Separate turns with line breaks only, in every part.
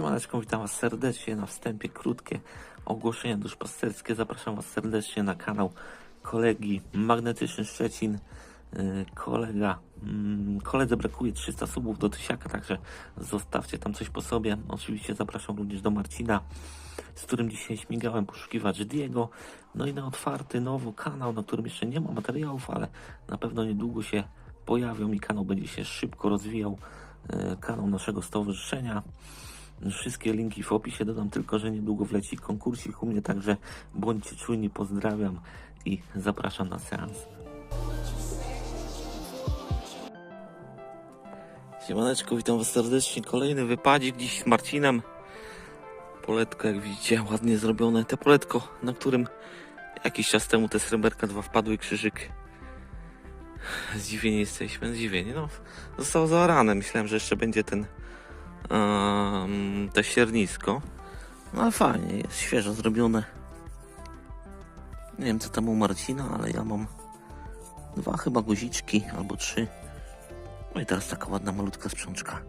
Siemaneczko, witam Was serdecznie na wstępie. Krótkie ogłoszenia duszpasterskie. Zapraszam Was serdecznie na kanał kolegi Magnetyczny Szczecin. Yy, Kolega, mm, koledze brakuje 300 subów do tysiaka, także zostawcie tam coś po sobie. Oczywiście zapraszam również do Marcina, z którym dzisiaj śmigałem poszukiwacz Diego. No i na otwarty nowy kanał, na którym jeszcze nie ma materiałów, ale na pewno niedługo się pojawią i kanał będzie się szybko rozwijał. Yy, Kanał naszego stowarzyszenia. Wszystkie linki w opisie. Dodam tylko, że niedługo wleci konkursik u mnie, także bądźcie czujni, pozdrawiam i zapraszam na seans. Siemaneczko, witam Was serdecznie. Kolejny wypadzik dziś z Marcinem. Poletko, jak widzicie, ładnie zrobione. Te poletko, na którym jakiś czas temu te sreberka dwa wpadły krzyżyk. Zdziwieni jesteśmy, zdziwieni. No, zostało zaorane. Myślałem, że jeszcze będzie ten um, te siernisko. No ale fajnie, jest świeżo zrobione. Nie wiem co tam u Marcina, ale ja mam dwa chyba guziczki albo trzy. No i teraz taka ładna malutka sprzączka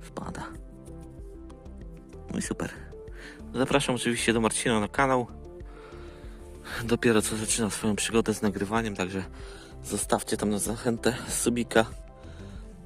wpada. No i super. Zapraszam oczywiście do Marcina na kanał. Dopiero co zaczyna swoją przygodę z nagrywaniem, także zostawcie tam na zachętę subika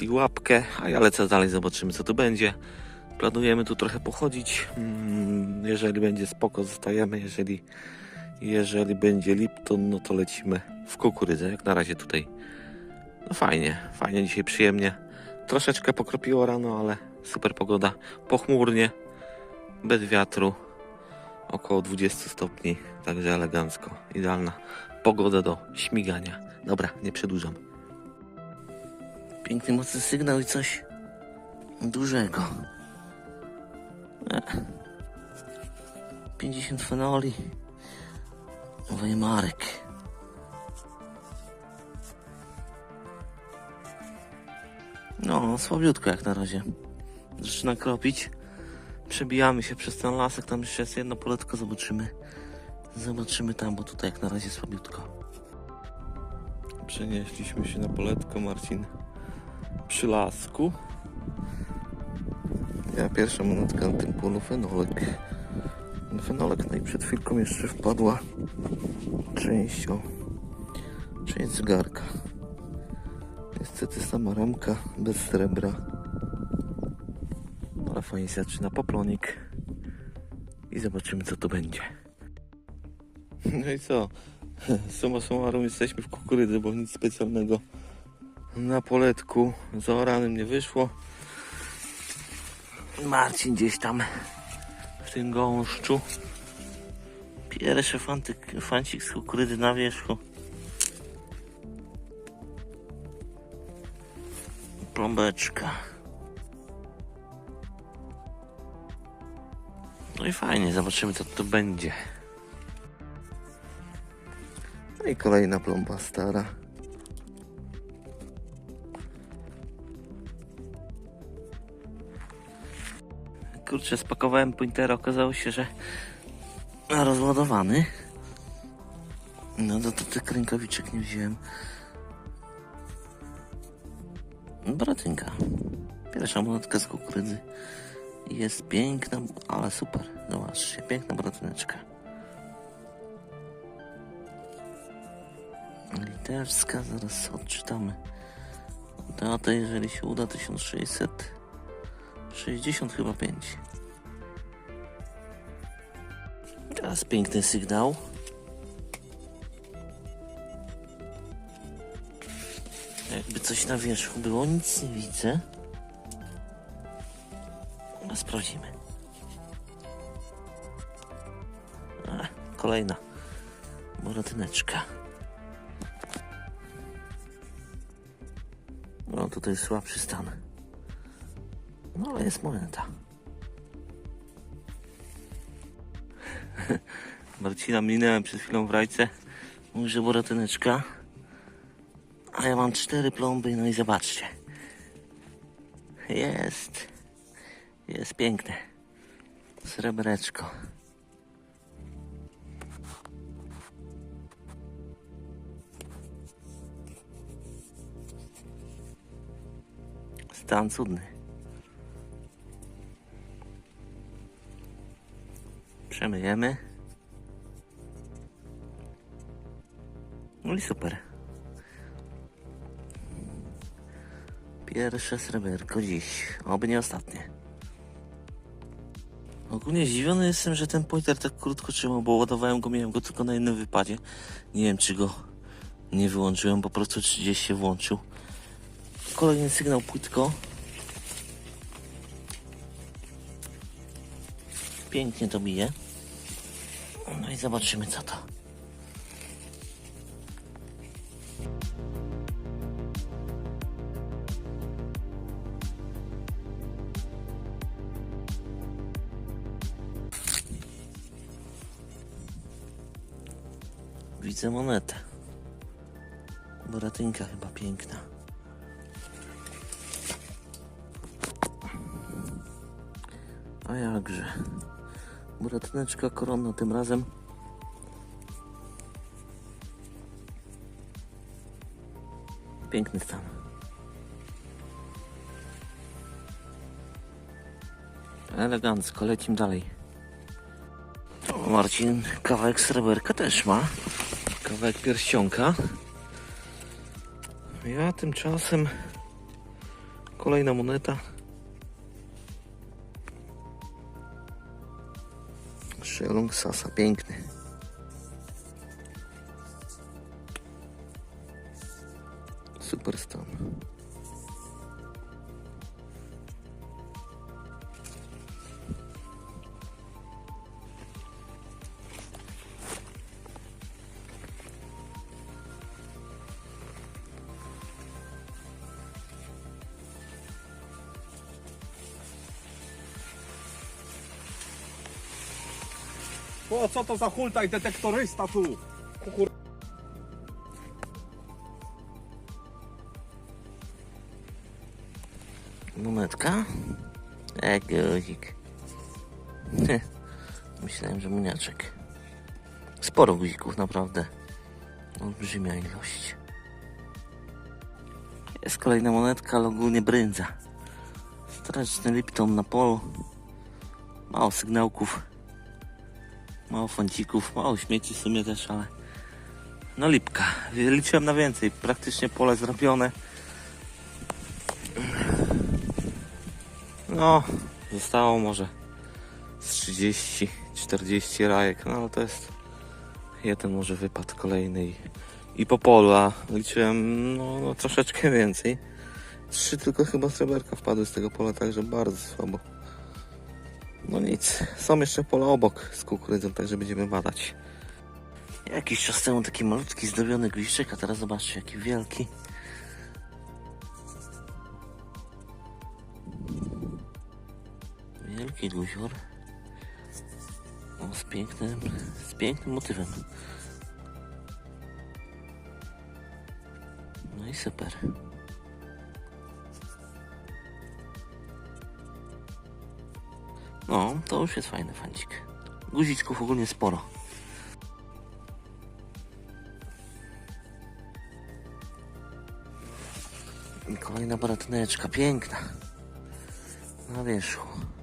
i łapkę, a ja lecę dalej, zobaczymy co tu będzie. Planujemy tu trochę pochodzić. Mm, Jeżeli będzie spoko, zostajemy. Jeżeli, jeżeli będzie Lipton, no to lecimy w kukurydzę. Jak na razie tutaj no fajnie, fajnie dzisiaj przyjemnie. Troszeczkę pokropiło rano, ale super pogoda. Pochmurnie, bez wiatru, około 20 stopni, także elegancko. Idealna pogoda do śmigania. Dobra, nie przedłużam. Piękny, mocny sygnał i coś dużego. E. 50 fenoli. Weimarek. No, słabiutko jak na razie. Zaczyna kropić. Przebijamy się przez ten lasek. Tam jeszcze jest jedno poletko. Zobaczymy. Zobaczymy tam, bo tutaj jak na razie słabiutko. Przenieśliśmy się na poletko, Marcin przy lasku. Ja pierwsza monetka na tym polu fenolek. Fenolek, no i przed chwilką jeszcze wpadła część, o, część zegarka. Niestety sama ramka bez srebra. Ale fajnie się zaczyna poplonik. I zobaczymy co to będzie. No i co? Suma summarum jesteśmy w kukurydzy, bo nic specjalnego na poletku zaoranym nie wyszło. Marcin gdzieś tam w tym gąszczu. Pierwszy fantyk, fancik z kukurydzy na wierzchu. Plombeczka. No i fajnie, zobaczymy co to będzie. No i kolejna plomba stara. Kurczę, spakowałem pointera, okazało się, że rozładowany. No to, to tych rękawiczek nie wziąłem. Bratynka. Pierwsza monetka z kukurydzy. Jest piękna, ale super. Zobaczcie, piękna bratyneczka. Litewska, zaraz odczytamy. Data, jeżeli się uda, 1600. 60 chyba 5. Teraz piękny sygnał. Jakby coś na wierzchu było, nic nie widzę. No, sprawdzimy. A, kolejna moratyneczka. No tutaj słabszy stan. No ale jest moneta. Marcina minęłem przed chwilą w rajce. Mówi, że boratyneczka. A ja mam cztery plomby, no i zobaczcie. Jest. Jest piękne. Srebreczko. Stan cudny. Przemyjemy. No i super. Pierwsze sreberko dziś. Oby nie ostatnie. Ogólnie zdziwiony jestem, że ten pointer tak krótko trzymał, bo ładowałem go, miałem go tylko na jednym wypadzie. Nie wiem, czy go nie wyłączyłem, po prostu 30 się włączył. Kolejny sygnał płytko. Pięknie to bije. I zobaczymy co to. Widzę monetę. Boratynka chyba piękna. A jakże. Buratyneczka koronna tym razem. Piękny stan. Elegancko, lecimy dalej. Marcin kawałek sreberka też ma. Kawałek pierścionka. Ja tymczasem kolejna moneta. Szelong Sasa, piękny. Super stan.
Co to za hultaj detektorysta tu?
Monetka? E, guzik. Myślałem, że muniaczek. Sporo guzików, naprawdę. Olbrzymia ilość. Jest kolejna monetka, ale ogólnie brędza. Straszny Lipton na polu. Mało sygnałków. Mało fącików, mało śmieci w sumie też, ale... No lipka. Liczyłem na więcej. Praktycznie pole zrobione. No, zostało może z 30, 40 rajek, no ale to jest jeden może wypad kolejny i, i po polu, a liczyłem no, no troszeczkę więcej. Trzy tylko chyba sreberka wpadły z tego pola, także bardzo słabo. No nic, są jeszcze pola obok z kukurydzą, także będziemy badać. Jakiś czas temu taki malutki, zdobiony guziczek, a teraz zobaczcie jaki wielki. Wielki guzior. O, z pięknym, z pięknym motywem. No i super. No, to już jest fajny fancik. Guziczków ogólnie sporo. I kolejna baratyneczka, piękna. Na wierzchu.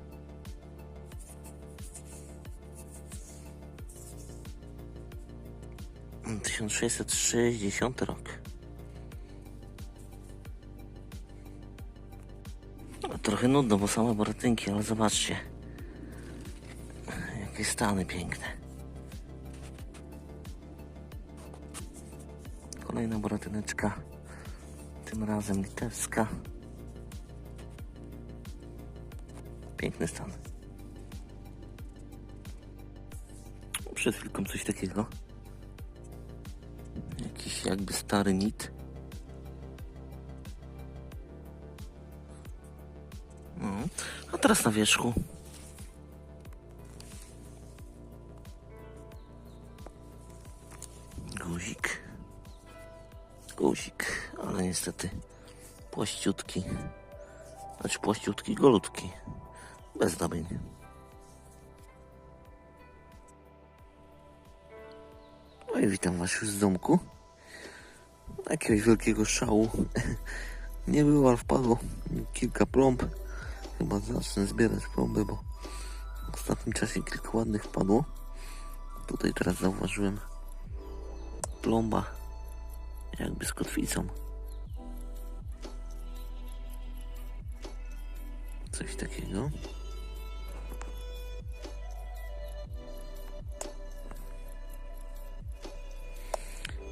Tysiąc sześćset sześćdziesiąty rok. No, trochę nudno, bo same boratynki, ale zobaczcie. Jakie stany piękne. Kolejna boratyneczka. Tym razem litewska. Piękny stan. Przed chwilką coś takiego. Jakby stary nit. No. A teraz na wierzchu. Guzik. Guzik, ale niestety płaściutki. Znaczy płaściutki, golutki. Bez zdobień. No i witam was już z domku. Jakiegoś wielkiego szału nie było, ale wpadło kilka plomb. Chyba zacznę zbierać plomby, bo ostatnim czasie kilka ładnych padło. Tutaj teraz zauważyłem plomba jakby z kotwicą. Coś takiego.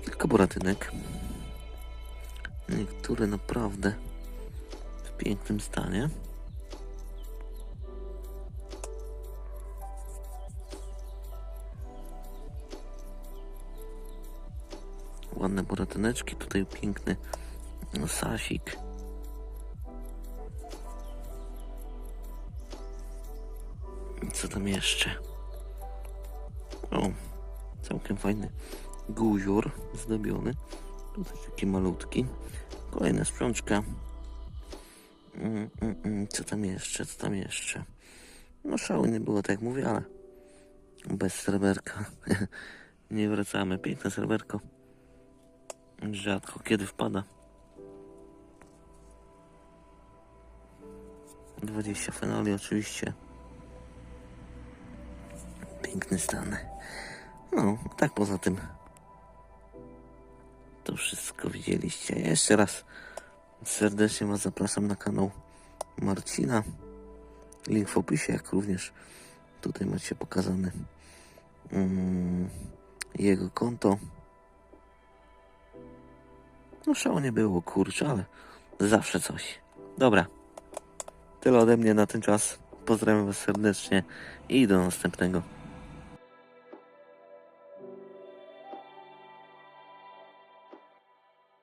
Kilka boratynek. Niektóre naprawdę w pięknym stanie. Ładne boratyneczki, tutaj piękny sasik. Co tam jeszcze? O, całkiem fajny guzior zdobiony. Tutaj taki malutki. Kolejna sprzączka. Mm, mm, mm. Co tam jeszcze? Co tam jeszcze? No szału nie było, tak jak mówię, ale bez serwerka nie wracamy. Piękne serwerko. Rzadko kiedy wpada. 20 fenoli oczywiście. Piękny stan. No, tak poza tym. To wszystko widzieliście. Jeszcze raz serdecznie Was zapraszam na kanał Marcina. Link w opisie, jak również tutaj macie pokazane mm, jego konto. No szału nie było, kurczę, ale zawsze coś. Dobra. Tyle ode mnie na ten czas. Pozdrawiam Was serdecznie i do następnego.